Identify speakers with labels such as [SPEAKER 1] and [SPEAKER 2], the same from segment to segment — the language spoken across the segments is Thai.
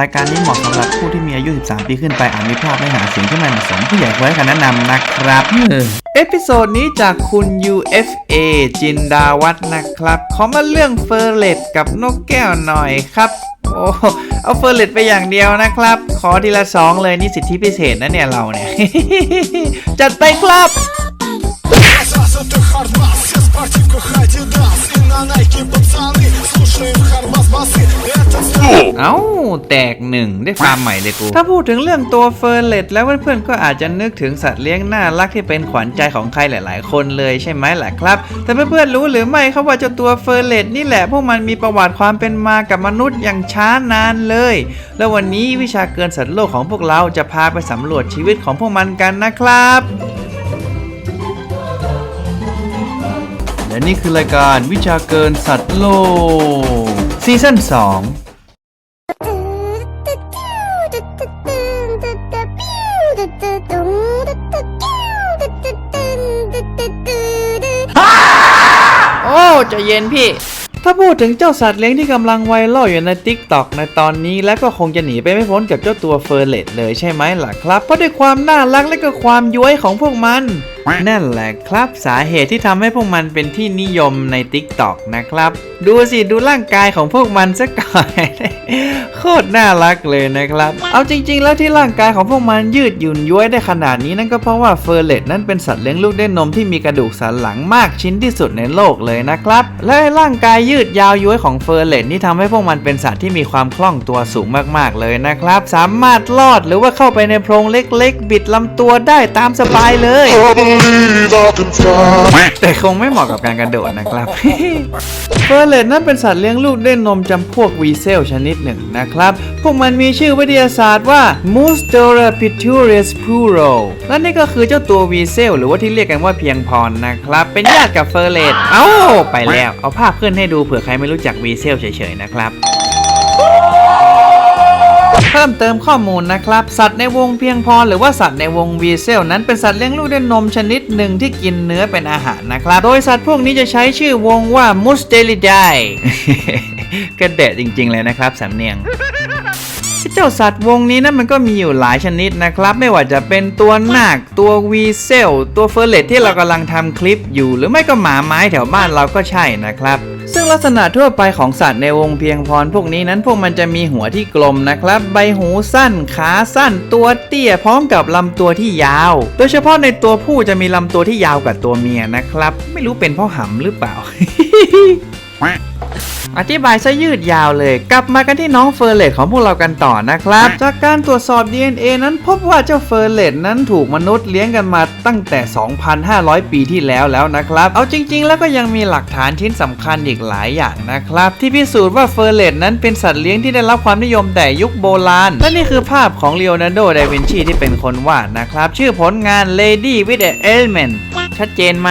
[SPEAKER 1] รายการนี้เหมาะสำหรับผู้ที่มีอายุ 13 ปีขึ้นไปอาจมีภาพไม่หาเสียงที่ไม่เหมาะสมผู้ใหญ่ควรให้คำแนะนำนะครับ เอพิโซดนี้จากคุณ UFA จินดาวัฒน์นะครับ ขอมาเรื่องเฟอร์เรตกับนกแก้วหน่อยครับ โอ้เอาเฟอร์เรตไปอย่างเดียวนะครับ ขอทีละสองเลยนี่สิทธิพิเศษนะเนี่ยเราเนี่ย จัดไปครับ
[SPEAKER 2] Это хардбас, все в спортивках Adidas И на Nike пацаны, слушаем хардбас басы Это
[SPEAKER 1] เอ้าแตกหนึ่งได้ฟาร์มใหม่เลยกู ถ้าพูดถึงเรื่องตัวเฟอร์เรตแล้วเพื่อนๆก็อาจจะนึกถึงสัตว์เลี้ยงน่ารักที่เป็นขวัญใจของใครหลาย ๆ คนเลยใช่ไหมล่ะครับ แต่เพื่อนๆรู้หรือไม่ครับว่าเจ้าตัวเฟอร์เรตนี่แหละพวกมันมีประวัติความเป็นมากับมนุษย์อย่างช้านานเลย แล้ววันนี้วิชาเกินสัตว์โลกของพวกเราจะพาไปสำรวจชีวิตของพวกมันกันนะครับและนี่คือรายการวิชาเกินสัตว์โลกซีซั่น2 ใจะเย็นพี่ ถ้าพูดถึงเจ้าสัตว์เลี้ยงที่กำลังไวรัลอยู่ใน t ิ k t o k ในตอนนี้และก็คงจะหนีไปไม่พ้นกับเจ้าตัวเฟอร์เรตเลยใช่ไหมล่ะครับ เพราะด้วยความน่ารักและก็ความย้วยของพวกมัน นั่นแหละครับสาเหตุที่ทำให้พวกมันเป็นที่นิยมใน t ิ k t o k นะครับ ดูสิดูร่างกายของพวกมันซะก่อนโคตรน่ารักเลยนะครับ เอาจริง ๆ แล้วที่ร่างกายของพวกมันยืดหยุ่นย้วยได้ขนาดนี้นั่นก็เพราะว่าเฟอร์เรตนั้นเป็นสัตว์เลี้ยงลูกด้วยนมที่มีกระดูกสันหลังมากชิ้นที่สุดในโลกเลยนะครับ และร่างกายยืดยาวย้วยของเฟอร์เรตนี่ทำให้พวกมันเป็นสัตว์ที่มีความคล่องตัวสูงมากๆเลยนะครับ สามารถลอดหรือว่าเข้าไปในโพรงเล็ก ๆ บิดลำตัวได้ตามสบายเลย
[SPEAKER 2] believe I can fly
[SPEAKER 1] แต่คงไม่เหมาะกับการกระโดดนะครับเฟอร์เรเลตนั้นเป็นสัตว์เลี้ยงลูกด้วยนมจำพวกวีเซลชนิดหนึ่งนะครับ พวกมันมีชื่อวิทยาศาสตร์ว่า m u s t e r a p i t u r i s p u r o และนี่ก็คือเจ้าตัววีเซลหรือว่าที่เรียกกันว่าเพียงพรนะครับ เป็นญาติกับเฟอร์เลตเอ้า ไปแล้ว เอาภาพขึ้นให้ดูเผื่อใครไม่รู้จักวีเซลเฉยๆนะครับ เพิ่มเติมข้อมูลนะครับ สัตว์ในวงเพียงพอหรือว่าสัตว์ในวงวีเซลนั้นเป็นสัตว์เลี้ยงลูกด้วยนมชนิดหนึ่งที่กินเนื้อเป็นอาหารนะครับ โดยสัตว์พวกนี้จะใช้ชื่อวงว่า m u s t e l i d a e กระเดะจริง ๆ เลยนะครับสำเนียงเจ้าสัตว์วงนี้นะมันก็มีอยู่หลายชนิดนะครับ ไม่ว่าจะเป็นตัวนาคตัววีเซล ตัวเฟอร์เรตที่เรากำลังทำคลิปอยู่ หรือไม่ก็หมาไม้แถวบ้านเราก็ใช่นะครับ ซึ่งลักษณะทั่วไปของสัตว์ในวงเพียงพรพวกนี้นั้นพวกมันจะมีหัวที่กลมนะครับ ใบหูสั้น ขาสั้น ตัวเตี้ยพร้อมกับลำตัวที่ยาว โดยเฉพาะในตัวผู้จะมีลำตัวที่ยาวกว่าตัวเมียนะครับ ไม่รู้เป็นเพราะหำหรือเปล่า อธิบายซะยืดยาวเลย กลับมากันที่น้องเฟอร์เรตของพวกเรากันต่อนะครับ จากการตรวจสอบ DNA นั้นพบว่าเจ้าเฟอร์เรตนั้นถูกมนุษย์เลี้ยงกันมาตั้งแต่ 2,500 ปีที่แล้วแล้วนะครับ เอาจริง ๆ แล้วก็ยังมีหลักฐานชิ้นสำคัญอีกหลายอย่างนะครับ ที่พิสูจน์ว่าเฟอร์เรตนั้นเป็นสัตว์เลี้ยงที่ได้รับความนิยมแต่ยุคโบราณ และนี่คือภาพของเลโอนาร์โด ดาวินชีที่เป็นคนวาดนะครับ ชื่อผลงาน Lady with an Element ชัดเจนไหม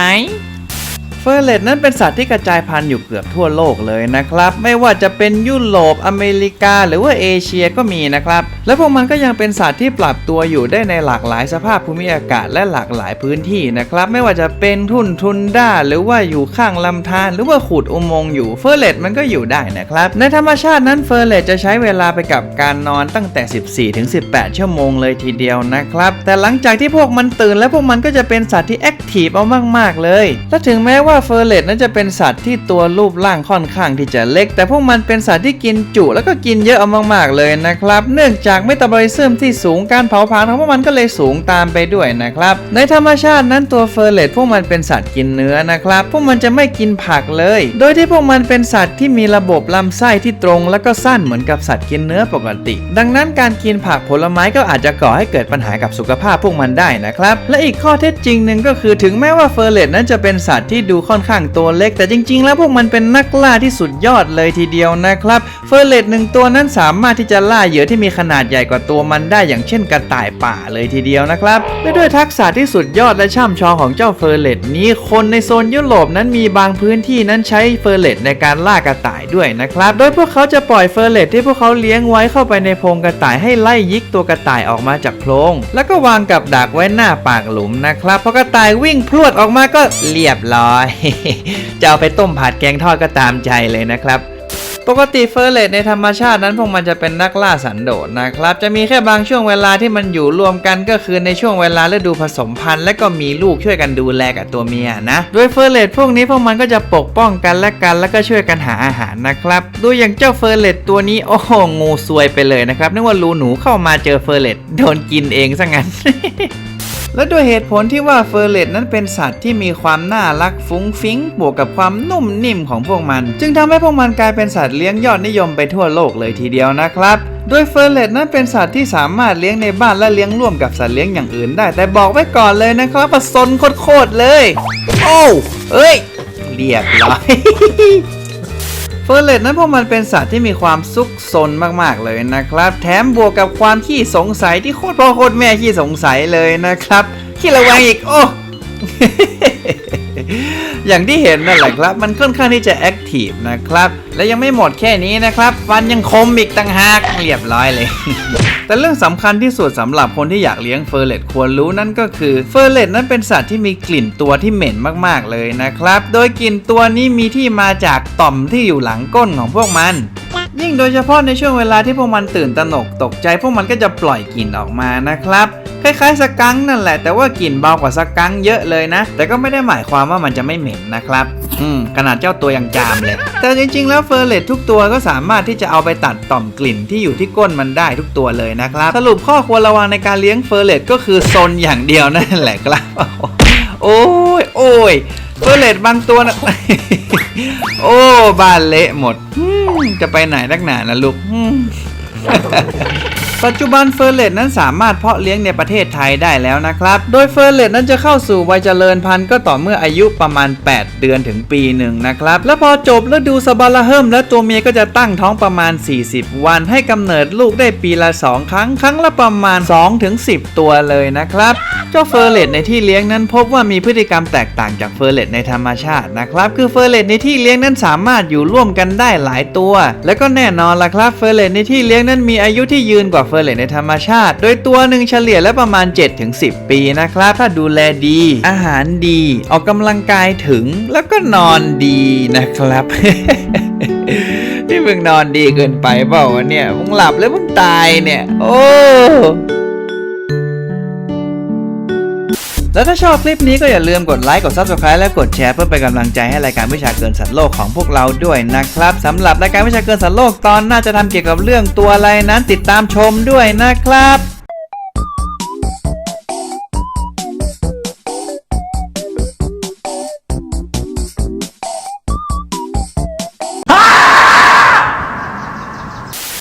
[SPEAKER 1] เฟอร์เรตนั้นเป็นสัตว์ที่กระจายพันธุ์อยู่เกือบทั่วโลกเลยนะครับ ไม่ว่าจะเป็นยุโรปอเมริกา หรือว่าเอเชียก็มีนะครับ และพวกมันก็ยังเป็นสัตว์ที่ปรับตัวอยู่ได้ในหลากหลายสภาพภูมิอากาศและหลากหลายพื้นที่นะครับ ไม่ว่าจะเป็นทุ่นทุนด้า หรือว่าอยู่ข้างลำธารหรือว่าขุดอุโมงค์อยู่เฟอร์เรตมันก็อยู่ได้นะครับ ในธรรมชาตินั้นเฟอร์เรตจะใช้เวลาไปกับการนอนตั้งแต่ 14ถึง18 ชั่วโมงเลยทีเดียวนะครับแต่หลังจากที่พวกมันตื่นแล้วพวกมันก็จะเป็นสัตว์ที่แอคทีฟเอามากๆเลยและถึงแม้ว่าเฟอร์เรตนั้นจะเป็นสัตว์ที่ตัวรูปร่างค่อนข้างที่จะเล็ก แต่พวกมันเป็นสัตว์ที่กินจุแล้วก็กินเยอะเอามากๆเลยนะครับ เนื่องจากเมตาบอลิซึมที่สูงการเผาผลาญของพวกมันก็เลยสูงตามไปด้วยนะครับ ในธรรมชาตินั้นตัวเฟอร์เรตพวกมันเป็นสัตว์กินเนื้อนะครับ พวกมันจะไม่กินผักเลย โดยที่พวกมันเป็นสัตว์ที่มีระบบลำไส้ที่ตรง และก็สั้นเหมือนกับสัตว์กินเนื้อปกติ ดังนั้นการกินผักผลไม้ก็อาจจะก่อให้เกิดปัญหากับสุขภาพพวกมันได้นะครับ และอีกข้อเท็จจริงหนึ่งก็คือถึงแม้ว่าเฟอร์เรตนั้นจะเป็นสัตว์ที่ดูค่อนข้างตัวเล็ก แต่จริง ๆ แล้วพวกมันเป็นนักล่าที่สุดยอดเลยทีเดียวนะครับ เฟอร์เรตหนึ่งตัวนั้นสามารถที่จะล่าเหยื่อที่มีขนาดใหญ่กว่าตัวมันได้อย่างเช่นกระต่ายป่าเลยทีเดียวนะครับและด้วยทักษะที่สุดยอดและช่ำชองของเจ้าเฟอร์เรตนี้คนในโซนยุโรปนั้นมีบางพื้นที่นั้นใช้เฟอร์เรตในการล่ากระต่ายด้วยนะครับ โดยพวกเขาจะปล่อยเฟอร์เรตที่พวกเขาเลี้ยงไว้เข้าไปในโพรงกระต่ายให้ไล่ยิกตัวกระต่ายออกมาจากโพรง แล้วก็วางกับดักไว้หน้าปากหลุมนะครับพอกระต่ายวิ่งพรวดออกมาก็เรียบร้อยจะเอาไปต้มผัดแกงทอดก็ตามใจเลยนะครับ ปกติเฟอร์เรตในธรรมชาตินั้นพวกมันจะเป็นนักล่าสันโดษนะครับ จะมีแค่บางช่วงเวลาที่มันอยู่รวมกันก็คือในช่วงเวลาฤดูผสมพันธุ์และก็มีลูกช่วยกันดูแลกับตัวเมียนะโดยเฟอร์เรตพวกนี้พวกมันก็จะปกป้องกันและกัน แล้วก็ช่วยกันหาอาหารนะครับดูอย่างเจ้าเฟอร์เรตตัวนี้โอ้โหงูซวยไปเลยนะครับนึกว่ารูหนูเข้ามาเจอเฟอร์เรตโดนกินเองซะงั้น และด้วยเหตุผลที่ว่าเฟอร์เรตนั้นเป็นสัตว์ที่มีความน่ารักฟุ้งฟิ้ง บวกกับความนุ่มนิ่มของพวกมัน จึงทำให้พวกมันกลายเป็นสัตว์เลี้ยงยอดนิยมไปทั่วโลกเลยทีเดียวนะครับโดยเฟอร์เรตนั้นเป็นสัตว์ที่สามารถเลี้ยงในบ้านและเลี้ยงร่วมกับสัตว์เลี้ยงอย่างอื่นได้ แต่บอกไว้ก่อนเลยนะครับว่าซนโคตรเลย โอ้วเอ้ย เรียบร้อย เฟอร์เรตนั้นพวกมันเป็นสัตว์ที่มีความซุกซนมากๆเลยนะครับ แถมบวกกับความขี้สงสัยที่โคตรพ่อโคตรแม่ขี้สงสัยเลยนะครับขี้ระแวงอีกโอ้ อย่างที่เห็นนั่นแหละครับ มันค่อนข้างที่จะแอคทีฟนะครับ และยังไม่หมดแค่นี้นะครับฟันยังคมอีกต่างหากเรียบร้อยเลย แต่เรื่องสำคัญที่สุดสำหรับคนที่อยากเลี้ยงเฟอร์เรตควรรู้นั่นก็คือเฟอร์เรตนั้นเป็นสัตว์ที่มีกลิ่นตัวที่เหม็นมากๆเลยนะครับ โดยกลิ่นตัวนี้มีที่มาจากต่อมที่อยู่หลังก้นของพวกมันยิ่งโดยเฉพาะในช่วงเวลาที่พวกมันตื่นตระหนกตกใจ พวกมันก็จะปล่อยกลิ่นออกมานะครับ คล้ายๆสกังนั่นแหละ แต่ว่ากลิ่นเบากว่าสกังเยอะเลยนะ แต่ก็ไม่ได้หมายความว่ามันจะไม่เหม็นนะครับ อืมขนาดเจ้าตัวยังจามเลย แต่จริงๆ แล้วเฟอร์เรตทุกตัวก็สามารถที่จะเอาไปตัดต่อมกลิ่นที่อยู่ที่ก้นมันได้ทุกตัวเลยนะครับ สรุปข้อควรระวังในการเลี้ยงเฟอร์เรตก็คือซนอย่างเดียวนั่นแหละครับ โอ้ยโอ้ยเฟอร์เรตบางตัวนะโอ้บ้านเละหมดจะไปไหนนักหนานะลูก ปัจจุบันเฟอร์เรตนั้นสามารถเพาะเลี้ยงในประเทศไทยได้แล้วนะครับ โดยเฟอร์เรตนั้นจะเข้าสู่วัยเจริญพันธุ์ก็ต่อเมื่ออายุประมาณ 8 เดือนถึงปีหนึ่งนะครับ และพอจบฤดูสบาระเฮิมและตัวเมียก็จะตั้งท้องประมาณ 40 วัน ให้กำเนิดลูกได้ปีละ 2 ครั้ง ครั้งละประมาณ 2-10ถึงตัวเลยนะครับ เจ้าเฟอร์เรตในที่เลี้ยงนั้นพบว่ามีพฤติกรรมแตกต่างจากเฟอร์เรตในธรรมชาตินะครับ คือเฟอร์เรตในที่เลี้ยงนั้นสามารถอยู่ร่วมกันได้หลายตัว และก็แน่นอนละครับเฟอร์เรตในที่เลี้ยงนั้นมีอายุที่ยืนกว่าเฟอร์เลตในธรรมชาติ โดยตัวหนึ่งเฉลี่ยแล้วประมาณ 7-10 ปีนะครับ ถ้าดูแลดี อาหารดี ออกกำลังกายถึงแล้วก็นอนดีนะครับที่มึงนอนดีเกินไปเปล่าวะเนี่ย มึงหลับแล้วมึงตายเนี่ย โอ้ แล้วถ้าชอบคลิปนี้ก็อย่าลืมกดไลค์กด Subscribe และกดแชร์เพื่อเป็นกำลังใจให้รายการวิชาเกินสัตว์โลกของพวกเราด้วยนะครับสำหรับรายการวิชาเกินสัตว์โลกตอนน่าจะทำเกี่ยวกับเรื่องตัวอะไรนั้นติดตามชมด้วยนะครับ